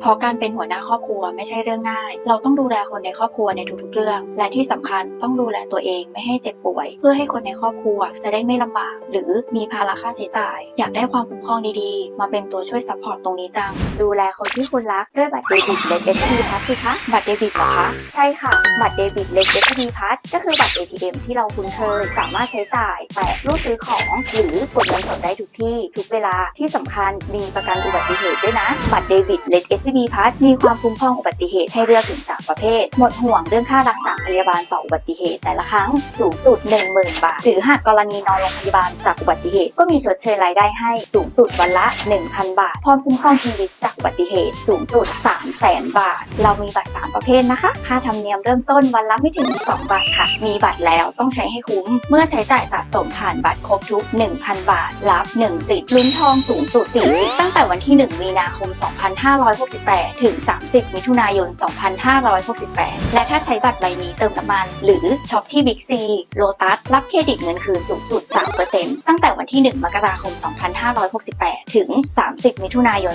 เพราะการเป็นหัวหน้าครอบครัวไม่ใช่เรื่องง่าย เราต้องดูแลคนในครอบครัวในทุกๆเรื่อง และที่สำคัญต้องดูแลตัวเองไม่ให้เจ็บป่วย เพื่อให้คนในครอบครัวจะได้ไม่ลำบาก หรือมีภาระค่าใช้จ่าย อยากได้ความคุ้มครองดีๆ มาเป็นตัวช่วยซัพพอร์ตตรงนี้จัง ดูแลคนที่คุณรักด้วยบัตรเดบิตเล็ก SP พัทสิคะ บัตรเดบิตเหรอคะ ใช่ค่ะ บัตรเดบิตเล็ก SP พัทก็คือบัตร ATM ที่เราคุ้นเคย สามารถใช้จ่ายแตะรูดซื้อของ หรือกดเงินสดได้ทุกที่ ทุกเวลาที่สำคัญมีประกันอุบัติเหตุด้วยนะ บัตรเดบิตเล็ก SCB พัทมีความคุ้มครองอุบัติเหตุให้เลือกถึง 3 ประเภท หมดห่วงเรื่องค่ารักษาพยาบาลต่ออุบัติเหตุแต่ละครั้งสูงสุด 10,000 บาท หรือหากกรณีนอนโรงพยาบาลจากอุบัติเหตุ ก็มีชดเชยรายได้ให้สูงสุดวันละ 1,000 บาท พร้อมคุ้มครองชีวิตจากอุบัติเหตุ สูงสุด 300,000 บาท เรามีบัตร 3 ประเภทนะคะ ค่าธรรมเนียมเริ่มต้นวันละไม่ถึง 2 บาทค่ะ มีบัตรแล้วต้องใช้ให้คุ้ม เมื่อใช้จ่ายสะสมผ่านบัตรครบทุก 1,000 บาท รับ1สิทธิ์ลุ้นทองสูงสุด4สิทธิ์ตั้งแต่วันที่ 1 มีนาคม2568 ถึง 30 มิถุนายน 2568 และถ้าใช้บัตรใบนี้เติมน้ำมัน หรือช็อปที่บิ๊กซีโลตัสรับเครดิตเงินคืนสูงสุด 3%ตั้งแต่ วันที่ 1 มกราคม 2568 ถึง 30 มิถุนายน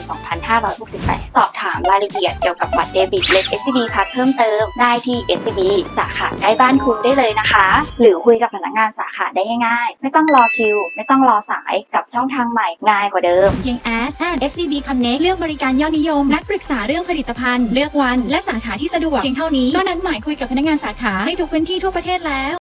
2568 สอบถามรายละเอียดเกี่ยวกับบัตรเดบิตเล็ก SCB พัทเพิ่มเติมได้ที่ SCB สาขาใกล้บ้านคุณได้เลยนะคะ หรือคุยกับพนักงานสาขาได้ง่ายๆ ไม่ต้องรอคิว ไม่ต้องรอสายกับช่องทางใหม่ง่ายกว่าเดิม เพียงแอดแอด SCB Connect เลือกบริการยอดนิยม นัดปรึกษาเรื่องผลิตภัณฑ์ เลือกวัน และสาขาที่สะดวก เพียงเท่านี้นอกนั้นหมายคุยกับพนักงานสาขาให้ทุกพื้นที่ทั่วประเทศแล้ว